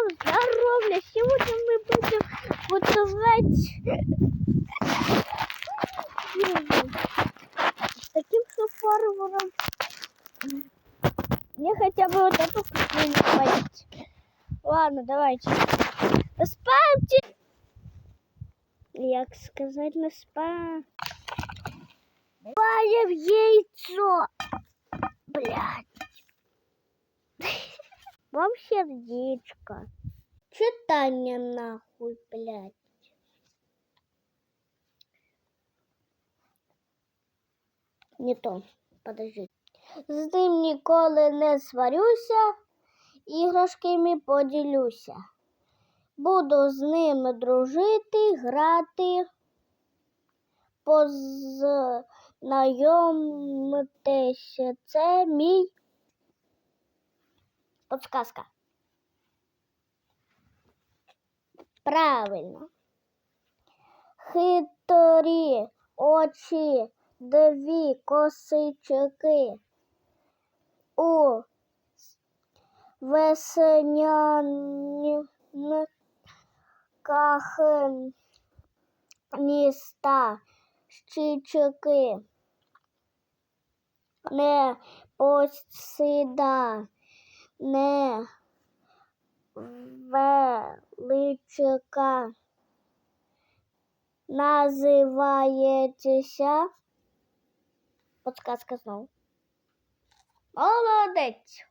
Всем здоровья! Сегодня мы будем готовить с таким шофаром. Мне хотя бы вот эту вкусную поесть. Ладно, давайте. Спамьте! Як сказать на спа? Паем яйцо! Блядь. Вам сердечко. Читання нахуй, блядь. Не то, подожди. З ним ніколи не сварюся, іграшками поділюся. Буду з ними дружити, грати, познайомитися. Це мій Подсказка. Правильно. Хитрі очі, дві косички. У весняниках міста щічки. Не посіда не величка називається. Подсказка знову. Молодець.